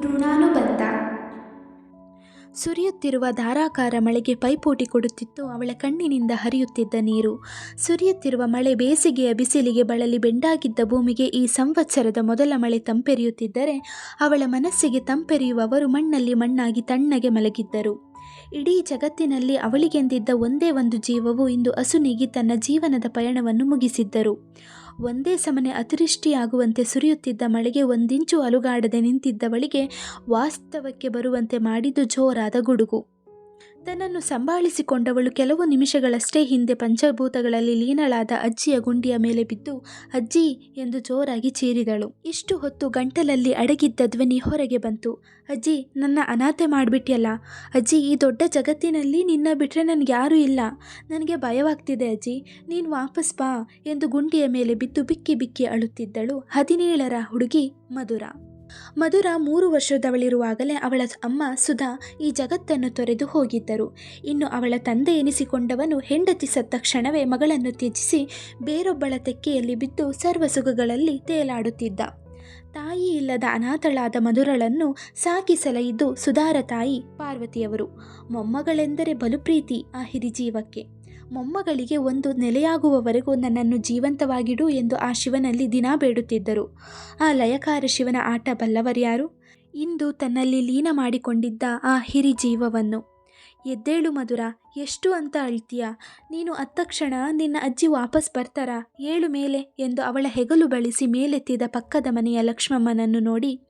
ಋಣಾನುಬಂಧ. ಸುರಿಯುತ್ತಿರುವ ಧಾರಾಕಾರ ಮಳೆಗೆ ಪೈಪೋಟಿ ಕೊಡುತ್ತಿತ್ತು ಅವಳ ಕಣ್ಣಿನಿಂದ ಹರಿಯುತ್ತಿದ್ದ ನೀರು. ಸುರಿಯುತ್ತಿರುವ ಮಳೆ ಬೇಸಿಗೆಯ ಬಿಸಿಲಿಗೆ ಬಳಲಿ ಬೆಂಡಾಗಿದ್ದ ಭೂಮಿಗೆ ಈ ಸಂವತ್ಸರದ ಮೊದಲ ಮಳೆ ತಂಪೆರೆಯುತ್ತಿದ್ದರೆ ಅವಳ ಮನಸ್ಸಿಗೆ ತಂಪೆರೆಯುವವರು ಮಣ್ಣಲ್ಲಿ ಮಣ್ಣಾಗಿ ತಣ್ಣಗೆ ಮಲಗಿದ್ದರು. ಇಡೀ ಜಗತ್ತಿನಲ್ಲಿ ಅವಳಿಗೆಂದಿದ್ದ ಒಂದೇ ಒಂದು ಜೀವವು ಇಂದು ಅಸುನೀಗಿ ತನ್ನ ಜೀವನದ ಪಯಣವನ್ನು ಮುಗಿಸಿದ್ದರು. ಒಂದೇ ಸಮನೆ ಅತಿವೃಷ್ಟಿಯಾಗುವಂತೆ ಸುರಿಯುತ್ತಿದ್ದ ಮಳೆಗೆ ಒಂದಿಂಚು ಅಲುಗಾಡದೆ ನಿಂತಿದ್ದವಳಿಗೆ ವಾಸ್ತವಕ್ಕೆ ಬರುವಂತೆ ಮಾಡಿದ್ದು ಜೋರಾದ ಗುಡುಗು. ತನ್ನನ್ನು ಸಂಭಾಳಿಸಿಕೊಂಡವಳು ಕೆಲವು ನಿಮಿಷಗಳಷ್ಟೇ ಹಿಂದೆ ಪಂಚಭೂತಗಳಲ್ಲಿ ಲೀನಳಾದ ಅಜ್ಜಿಯ ಗುಂಡಿಯ ಮೇಲೆ ಬಿದ್ದು, ಅಜ್ಜಿ ಎಂದು ಜೋರಾಗಿ ಚೀರಿದಳು. ಇಷ್ಟು ಹೊತ್ತು ಗಂಟಲಲ್ಲಿ ಅಡಗಿದ್ದ ಧ್ವನಿ ಹೊರಗೆ ಬಂತು. ಅಜ್ಜಿ, ನನ್ನ ಅನಾಥೆ ಮಾಡಿಬಿಟ್ಟಿಯಲ್ಲ ಅಜ್ಜಿ, ಈ ದೊಡ್ಡ ಜಗತ್ತಿನಲ್ಲಿ ನಿನ್ನ ಬಿಟ್ಟರೆ ನನಗೆ ಯಾರೂ ಇಲ್ಲ. ನನಗೆ ಭಯವಾಗ್ತಿದೆ ಅಜ್ಜಿ. ನೀನು ವಾಪಸ್ ಬಾ ಎಂದು ಗುಂಡಿಯ ಮೇಲೆ ಬಿದ್ದು ಬಿಕ್ಕಿ ಬಿಕ್ಕಿ ಅಳುತ್ತಿದ್ದಳು ಹದಿನೇಳರ ಹುಡುಗಿ ಮಧುರ. ಮಧುರ ಮೂರು ವರ್ಷದವಳಿರುವಾಗಲೇ ಅವಳ ಅಮ್ಮ ಸುಧಾ ಈ ಜಗತ್ತನ್ನು ತೊರೆದು ಹೋಗಿದ್ದರು. ಇನ್ನು ಅವಳ ತಂದೆ ಎನಿಸಿಕೊಂಡವನು ಹೆಂಡತಿ ಸತ್ತ ಕ್ಷಣವೇ ಮಗಳನ್ನು ತ್ಯಜಿಸಿ ಬೇರೊಬ್ಬಳ ತೆಕ್ಕೆಯಲ್ಲಿ ಬಿದ್ದು ಸರ್ವಸುಖಗಳಲ್ಲಿ ತೇಲಾಡುತ್ತಿದ್ದ. ತಾಯಿ ಇಲ್ಲದ ಅನಾಥಳಾದ ಮಧುರಳನ್ನು ಸಾಕಿ ಸಲಹಿದ್ದು ಸುಧಾರ ತಾಯಿ ಪಾರ್ವತಿಯವರು. ಮೊಮ್ಮಗಳೆಂದರೆ ಬಲು ಪ್ರೀತಿ ಆ ಹಿರಿಜೀವಕ್ಕೆ ಮೊಮ್ಮಗಳಿಗೆ ಒಂದು ನೆಲೆಯಾಗುವವರೆಗೂ ನನ್ನನ್ನು ಜೀವಂತವಾಗಿಡು ಎಂದು ಆ ಶಿವನಲ್ಲಿ ದಿನಾ ಬೇಡುತ್ತಿದ್ದರು. ಆ ಲಯಕಾರ ಶಿವನ ಆಟ ಬಲ್ಲವರ್ಯಾರು? ಇಂದು ತನ್ನಲ್ಲಿ ಲೀನ ಮಾಡಿಕೊಂಡಿದ್ದ ಆ ಹಿರಿ ಜೀವವನ್ನು. ಎದ್ದೇಳು ಮಧುರ, ಎಷ್ಟು ಅಂತ ಅಳ್ತೀಯ? ನೀನು ಅತ್ತಕ್ಷಣ ನಿನ್ನ ಅಜ್ಜಿ ವಾಪಸ್ ಬರ್ತಾರಾ? ಏಳು ಮೇಲೆ ಎಂದು ಅವಳ ಹೆಗಲು ಬಳಸಿ ಮೇಲೆತ್ತಿದ ಪಕ್ಕದ ಮನೆಯ ಲಕ್ಷ್ಮಮ್ಮನನ್ನು ನೋಡಿ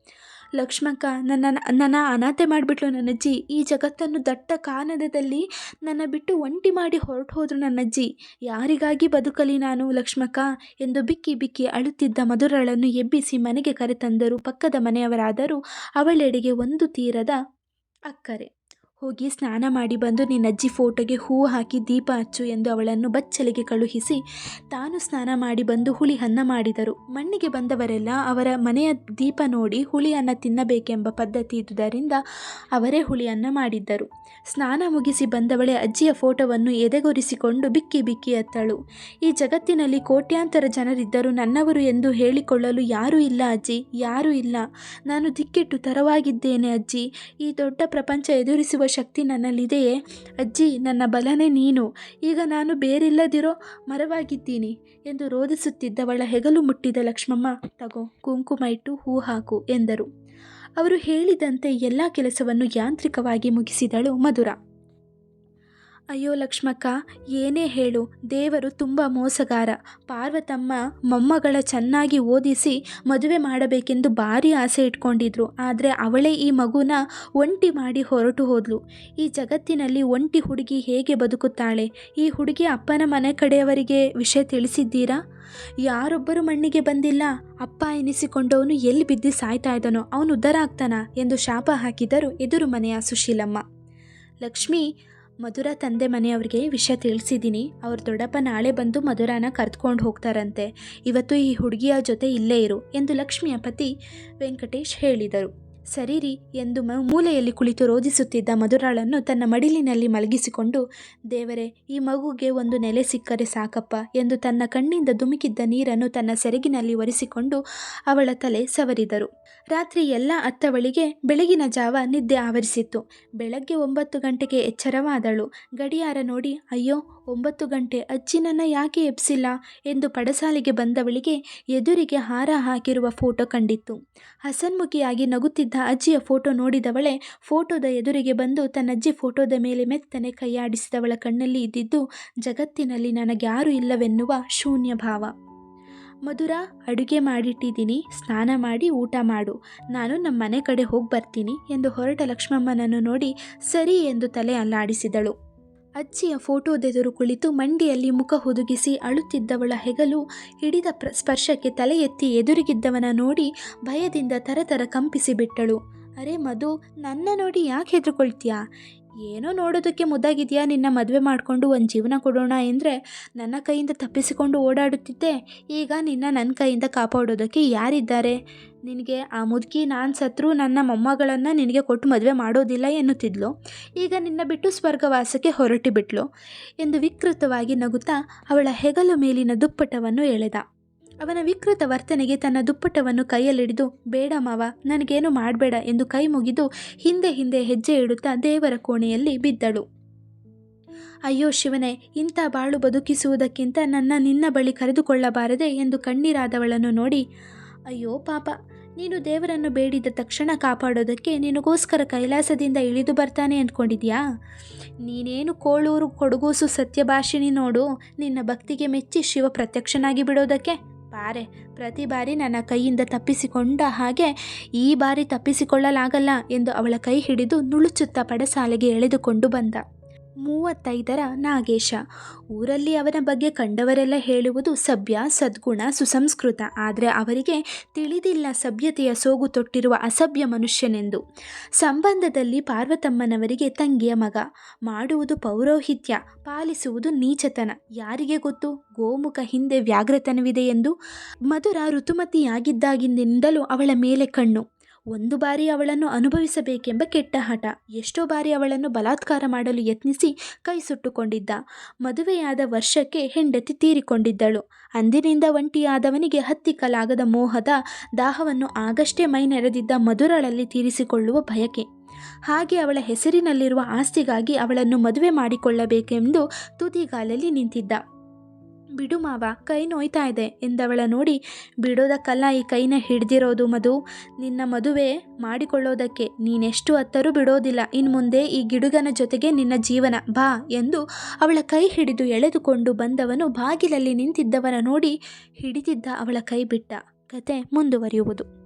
ಲಕ್ಷ್ಮಕ್ಕ, ನನ್ನ ನನ್ನ ಅನಾಥೆ ಮಾಡಿಬಿಟ್ಲು ನನ್ನಜ್ಜಿ ಈ ಜಗತ್ತನ್ನು ದಟ್ಟ ಕಾನದದಲ್ಲಿ ನನ್ನ ಬಿಟ್ಟು ಒಂಟಿ ಮಾಡಿ ಹೊರಟು ನನ್ನ ಅಜ್ಜಿ. ಯಾರಿಗಾಗಿ ಬದುಕಲಿ ನಾನು ಲಕ್ಷ್ಮಕ್ಕ? ಎಂದು ಬಿಕ್ಕಿ ಬಿಕ್ಕಿ ಅಳುತ್ತಿದ್ದ ಮಧುರಳನ್ನು ಎಬ್ಬಿಸಿ ಮನೆಗೆ ಕರೆತಂದರು. ಪಕ್ಕದ ಮನೆಯವರಾದರೂ ಅವಳೆಡೆಗೆ ಒಂದು ತೀರದ ಅಕ್ಕರೆ. ಹೋಗಿ ಸ್ನಾನ ಮಾಡಿ ಬಂದು ನಿನ್ನಜ್ಜಿ ಫೋಟೋಗೆ ಹೂವು ಹಾಕಿ ದೀಪ ಹಚ್ಚು ಎಂದು ಅವಳನ್ನು ಬಚ್ಚಲಿಗೆ ಕಳುಹಿಸಿ ತಾನು ಸ್ನಾನ ಮಾಡಿ ಬಂದು ಹುಳಿ ಅನ್ನ ಮಾಡಿದರು. ಮಣ್ಣಿಗೆ ಬಂದವರೆಲ್ಲ ಅವರ ಮನೆಯ ದೀಪ ನೋಡಿ ಹುಳಿ ಅನ್ನ ತಿನ್ನಬೇಕೆಂಬ ಪದ್ಧತಿ ಇದ್ದುದರಿಂದ ಅವರೇ ಹುಳಿ ಅನ್ನ ಮಾಡಿದ್ದರು. ಸ್ನಾನ ಮುಗಿಸಿ ಬಂದವಳೆ ಅಜ್ಜಿಯ ಫೋಟೋವನ್ನು ಎದೆಗೊರಿಸಿಕೊಂಡು ಬಿಕ್ಕಿ ಬಿಕ್ಕಿ ಎತ್ತಳು. ಈ ಜಗತ್ತಿನಲ್ಲಿ ಕೋಟ್ಯಾಂತರ ಜನರಿದ್ದರೂ ನನ್ನವರು ಎಂದು ಹೇಳಿಕೊಳ್ಳಲು ಯಾರೂ ಇಲ್ಲ ಅಜ್ಜಿ, ಯಾರೂ ಇಲ್ಲ. ನಾನು ದಿಕ್ಕಿಟ್ಟು ತರವಾಗಿದ್ದೇನೆ ಅಜ್ಜಿ. ಈ ದೊಡ್ಡ ಪ್ರಪಂಚ ಎದುರಿಸುವ ಶಕ್ತಿ ನನ್ನಲ್ಲಿದೆಯೇ? ಅಜ್ಜಿ, ನನ್ನ ಬಲನೇ ನೀನು. ಈಗ ನಾನು ಬೇರಿಲ್ಲದಿರೋ ಮರವಾಗಿದ್ದೀನಿ ಎಂದು ರೋಧಿಸುತ್ತಿದ್ದವಳ ಹೆಗಲು ಮುಟ್ಟಿದ ಲಕ್ಷ್ಮಮ್ಮ, ತಗೋ, ಕುಂಕುಮ ಇಟ್ಟು ಹೂ ಹಾಕು ಎಂದರು. ಅವರು ಹೇಳಿದಂತೆ ಎಲ್ಲ ಕೆಲಸವನ್ನು ಯಾಂತ್ರಿಕವಾಗಿ ಮುಗಿಸಿದಳು ಮಧುರ. ಅಯ್ಯೋ ಲಕ್ಷ್ಮಕ್ಕ, ಏನೇ ಹೇಳು. ದೇವರು ತುಂಬ ಮೋಸಗಾರ. ಪಾರ್ವತಮ್ಮ ಮೊಮ್ಮಗಳ ಚೆನ್ನಾಗಿ ಓದಿಸಿ ಮದುವೆ ಮಾಡಬೇಕೆಂದು ಭಾರಿ ಆಸೆ ಇಟ್ಕೊಂಡಿದ್ರು. ಆದರೆ ಅವಳೇ ಈ ಮಗುನ ಒಂಟಿ ಮಾಡಿ ಹೊರಟು ಹೋದ್ಲು. ಈ ಜಗತ್ತಿನಲ್ಲಿ ಒಂಟಿ ಹುಡುಗಿ ಹೇಗೆ ಬದುಕುತ್ತಾಳೆ? ಈ ಹುಡುಗಿ ಅಪ್ಪನ ಮನೆ ಕಡೆಯವರಿಗೆ ವಿಷಯ ತಿಳಿಸಿದ್ದೀರಾ? ಯಾರೊಬ್ಬರು ಮಣ್ಣಿಗೆ ಬಂದಿಲ್ಲ. ಅಪ್ಪ ಎನಿಸಿಕೊಂಡವನು ಎಲ್ಲಿ ಬಿದ್ದು ಸಾಯ್ತಾ ಇದ್ದಾನೋ ಅವನು ಆಗ್ತಾನ ಎಂದು ಶಾಪ ಹಾಕಿದರು ಎದುರು ಮನೆಯ ಸುಶೀಲಮ್ಮ. ಲಕ್ಷ್ಮಿ ಮಧುರ ತಂದೆ ಮನೆಯವ್ರಿಗೆ ವಿಷಯ ತಿಳಿಸಿದ್ದೀನಿ. ಅವ್ರ ದೊಡ್ಡಪ್ಪ ನಾಳೆ ಬಂದು ಮಧುರಾನ ಕರೆದುಕೊಂಡು ಹೋಗ್ತಾರಂತೆ. ಇವತ್ತು ಈ ಹುಡುಗಿಯ ಜೊತೆ ಇಲ್ಲೇ ಇರು ಎಂದು ಲಕ್ಷ್ಮಿಯ ಪತಿ ವೆಂಕಟೇಶ್ ಹೇಳಿದರು. ಸರಿರಿ ಎಂದು ಮೂಲೆಯಲ್ಲಿ ಕುಳಿತು ರೋಧಿಸುತ್ತಿದ್ದ ಮಧುರಾಳನ್ನು ತನ್ನ ಮಡಿಲಿನಲ್ಲಿ ಮಲಗಿಸಿಕೊಂಡು, ದೇವರೇ, ಈ ಮಗುಗೆ ಒಂದು ನೆಲೆ ಸಿಕ್ಕರೆ ಸಾಕಪ್ಪ ಎಂದು ತನ್ನ ಕಣ್ಣಿಂದ ಧುಮುಕಿದ್ದ ನೀರನ್ನು ತನ್ನ ಸೆರಗಿನಲ್ಲಿ ಒರೆಸಿಕೊಂಡು ಅವಳ ತಲೆ ಸವರಿದರು. ರಾತ್ರಿ ಎಲ್ಲ ಅತ್ತವಳಿಗೆ ಬೆಳಗಿನ ಜಾವ ನಿದ್ದೆ ಆವರಿಸಿತ್ತು. ಬೆಳಗ್ಗೆ ಒಂಬತ್ತು ಗಂಟೆಗೆ ಎಚ್ಚರವಾದಳು. ಗಡಿಯಾರ ನೋಡಿ, ಅಯ್ಯೋ ಒಂಬತ್ತು ಗಂಟೆ ಅಜ್ಜಿ ನನ್ನ ಯಾಕೆ ಎಬ್ಸಿಲ್ಲ ಎಂದು ಪಡಸಾಲಿಗೆ ಬಂದವಳಿಗೆ ಎದುರಿಗೆ ಹಾರ ಹಾಕಿರುವ ಫೋಟೋ ಕಂಡಿತ್ತು. ಹಸನ್ಮುಖಿಯಾಗಿ ನಗುತ್ತಿದ್ದ ಅಜ್ಜಿಯ ಫೋಟೋ ನೋಡಿದವಳೆ ಫೋಟೋದ ಎದುರಿಗೆ ಬಂದು ತನ್ನ ಅಜ್ಜಿ ಫೋಟೋದ ಮೇಲೆ ಮೆತ್ತನೆ ಕೈಯಾಡಿಸಿದವಳ ಕಣ್ಣಲ್ಲಿ ಇದ್ದಿದ್ದು ಜಗತ್ತಿನಲ್ಲಿ ನನಗ್ಯಾರೂ ಇಲ್ಲವೆನ್ನುವ ಶೂನ್ಯ ಭಾವ. ಮಧುರ, ಅಡುಗೆ ಮಾಡಿಟ್ಟಿದ್ದೀನಿ, ಸ್ನಾನ ಮಾಡಿ ಊಟ ಮಾಡು, ನಾನು ನಮ್ಮ ಮನೆ ಕಡೆ ಹೋಗಿ ಬರ್ತೀನಿ ಎಂದು ಹೊರಟ ಲಕ್ಷ್ಮಮ್ಮನನ್ನು ನೋಡಿ ಸರಿ ಎಂದು ತಲೆ ಅಲ್ಲಾಡಿಸಿದಳು. ಅಜ್ಜಿಯ ಫೋಟೋದೆದುರು ಕುಳಿತು ಮಂಡಿಯಲ್ಲಿ ಮುಖ ಹುದುಗಿಸಿ ಅಳುತ್ತಿದ್ದವಳ ಹೆಗಲು ಹಿಡಿದ ಪ್ರ, ಸ್ಪರ್ಶಕ್ಕೆ ತಲೆ ಎತ್ತಿ ಎದುರಿಗಿದ್ದವನ ನೋಡಿ ಭಯದಿಂದ ತರತರ ಕಂಪಿಸಿಬಿಟ್ಟಳು. ಅರೆ ಮಧು, ನನ್ನ ನೋಡಿ ಯಾಕೆ ಹೆದರ್ಕೊಳ್ತೀಯಾ? ಏನೋ ನೋಡೋದಕ್ಕೆ ಮುದ್ದಾಗಿದೆಯಾ? ನಿನ್ನ ಮದುವೆ ಮಾಡಿಕೊಂಡು ಒಂದು ಜೀವನ ಕೊಡೋಣ ಎಂದರೆ ನನ್ನ ಕೈಯಿಂದ ತಪ್ಪಿಸಿಕೊಂಡು ಓಡಾಡುತ್ತಿದ್ದೆ. ಈಗ ನಿನ್ನ ನನ್ನ ಕೈಯಿಂದ ಕಾಪಾಡೋದಕ್ಕೆ ಯಾರಿದ್ದಾರೆ? ನಿನಗೆ ಆ ಮುದುಕಿ, ನಾನು ಸತ್ರು, ನನ್ನ ಮೊಮ್ಮಗಳನ್ನು ನಿನಗೆ ಕೊಟ್ಟು ಮದುವೆ ಮಾಡೋದಿಲ್ಲ ಎನ್ನುತ್ತಿದ್ಲು. ಈಗ ನಿನ್ನ ಬಿಟ್ಟು ಸ್ವರ್ಗವಾಸಕ್ಕೆ ಹೊರಟಿಬಿಟ್ಲು. ಎಂದು ವಿಕೃತವಾಗಿ ನಗುತ್ತಾ ಅವಳ ಹೆಗಲು ಮೇಲಿನ ದುಪ್ಪಟವನ್ನು ಎಳೆದ. ಅವನ ವಿಕೃತ ವರ್ತನೆಗೆ ತನ್ನ ದುಪ್ಪಟವನ್ನು ಕೈಯಲ್ಲಿಡಿದು, ಬೇಡ ಮಾವ, ನನಗೇನು ಮಾಡಬೇಡ ಎಂದು ಕೈ ಮುಗಿದು ಹಿಂದೆ ಹಿಂದೆ ಹೆಜ್ಜೆ ಇಡುತ್ತಾ ದೇವರ ಕೋಣೆಯಲ್ಲಿ ಬಿದ್ದಳು. ಅಯ್ಯೋ ಶಿವನೇ, ಇಂಥ ಬಾಳು ಬದುಕಿಸುವುದಕ್ಕಿಂತ ನನ್ನ ನಿನ್ನ ಬಳಿ ಕರೆದುಕೊಳ್ಳಬಾರದೆ ಎಂದು ಕಣ್ಣೀರಾದವಳನ್ನು ನೋಡಿ, ಅಯ್ಯೋ ಪಾಪ, ನೀನು ದೇವರನ್ನು ಬೇಡಿದ ತಕ್ಷಣ ಕಾಪಾಡೋದಕ್ಕೆ ನಿನಗೋಸ್ಕರ ಕೈಲಾಸದಿಂದ ಇಳಿದು ಬರ್ತಾನೆ ಅಂದ್ಕೊಂಡಿದ್ಯಾ? ನೀನೇನು ಕೋಳೂರು ಕೊಡಗೂಸು ಸತ್ಯಭಾಷಿಣಿ ನೋಡು, ನಿನ್ನ ಭಕ್ತಿಗೆ ಮೆಚ್ಚಿ ಶಿವ ಪ್ರತ್ಯಕ್ಷನಾಗಿ ಬಿಡೋದಕ್ಕೆ? ಬಾರೆ ಪ್ರತಿ ಬಾರಿ ನನ್ನ ಕೈಯಿಂದ ತಪ್ಪಿಸಿಕೊಂಡ ಹಾಗೆ ಈ ಬಾರಿ ತಪ್ಪಿಸಿಕೊಳ್ಳಲಾಗಲ್ಲ ಎಂದು ಅವಳ ಕೈ ಹಿಡಿದು ನುಳುಚುತ್ತಾ ಪಡಸಾಲೆಗೆ ಎಳೆದುಕೊಂಡು ಬಂದ. ಮೂವತ್ತೈದರ ನಾಗೇಶ. ಊರಲ್ಲಿ ಅವನ ಬಗ್ಗೆ ಕಂಡವರೆಲ್ಲ ಹೇಳುವುದು ಸಭ್ಯ, ಸದ್ಗುಣ, ಸುಸಂಸ್ಕೃತ. ಆದರೆ ಅವರಿಗೆ ತಿಳಿದಿಲ್ಲ ಸಭ್ಯತೆಯ ಸೋಗು ತೊಟ್ಟಿರುವ ಅಸಭ್ಯ ಮನುಷ್ಯನೆಂದು. ಸಂಬಂಧದಲ್ಲಿ ಪಾರ್ವತಮ್ಮನವರಿಗೆ ತಂಗಿಯ ಮಗ. ಮಾಡುವುದು ಪೌರೋಹಿತ್ಯ, ಪಾಲಿಸುವುದು ನೀಚತನ. ಯಾರಿಗೆ ಗೊತ್ತು? ಗೋಮುಖ ಹಿಂದೆ ವ್ಯಾಘ್ರತನವಿದೆ ಎಂದು. ಮಧುರ ಋತುಮತಿಯಾಗಿದ್ದಾಗಿಂದಿಂದಲೂ ಅವಳ ಮೇಲೆ ಕಣ್ಣು. ಒಂದು ಬಾರಿ ಅವಳನ್ನು ಅನುಭವಿಸಬೇಕೆಂಬ ಕೆಟ್ಟ ಹಠ. ಎಷ್ಟೋ ಬಾರಿ ಅವಳನ್ನು ಬಲಾತ್ಕಾರ ಮಾಡಲು ಯತ್ನಿಸಿ ಕೈ ಸುಟ್ಟುಕೊಂಡಿದ್ದ. ಮದುವೆಯಾದ ವರ್ಷಕ್ಕೆ ಹೆಂಡತಿ ತೀರಿಕೊಂಡಿದ್ದಳು. ಅಂದಿನಿಂದ ಒಂಟಿಯಾದವನಿಗೆ ಹತ್ತಿಕ್ಕಲಾಗದ ಮೋಹದ ದಾಹವನ್ನು ಆಗಷ್ಟೇ ಮೈ ನೆರೆದಿದ್ದ ಮಧುರಳಲ್ಲಿ ತೀರಿಸಿಕೊಳ್ಳುವ ಬಯಕೆ. ಹಾಗೆ ಅವಳ ಹೆಸರಿನಲ್ಲಿರುವ ಆಸ್ತಿಗಾಗಿ ಅವಳನ್ನು ಮದುವೆ ಮಾಡಿಕೊಳ್ಳಬೇಕೆಂದು ತುದಿಗಾಲಲ್ಲಿ ನಿಂತಿದ್ದ. ಬಿಡು ಮಾವ, ಕೈ ನೋಯ್ತಾ ಇದೆ ಎಂದವಳ ನೋಡಿ ಬಿಡೋದಕ್ಕಲ್ಲ ಈ ಕೈನ ಹಿಡ್ದಿರೋದು ಮಧು. ನಿನ್ನ ಮದುವೆ ಮಾಡಿಕೊಳ್ಳೋದಕ್ಕೆ ನೀನೆಷ್ಟು ಹತ್ತರೂ ಬಿಡೋದಿಲ್ಲ ಇನ್ನು ಮುಂದೆ ಈ ಗಿಡುಗನ ಜೊತೆಗೆ ನಿನ್ನ ಜೀವನ, ಬಾ ಎಂದು ಅವಳ ಕೈ ಹಿಡಿದು ಎಳೆದುಕೊಂಡು ಬಂದವನು ಬಾಗಿಲಲ್ಲಿ ನಿಂತಿದ್ದವನ ನೋಡಿ ಹಿಡಿದಿದ್ದ ಅವಳ ಕೈ ಬಿಟ್ಟ. ಕತೆ ಮುಂದುವರಿಯುವುದು.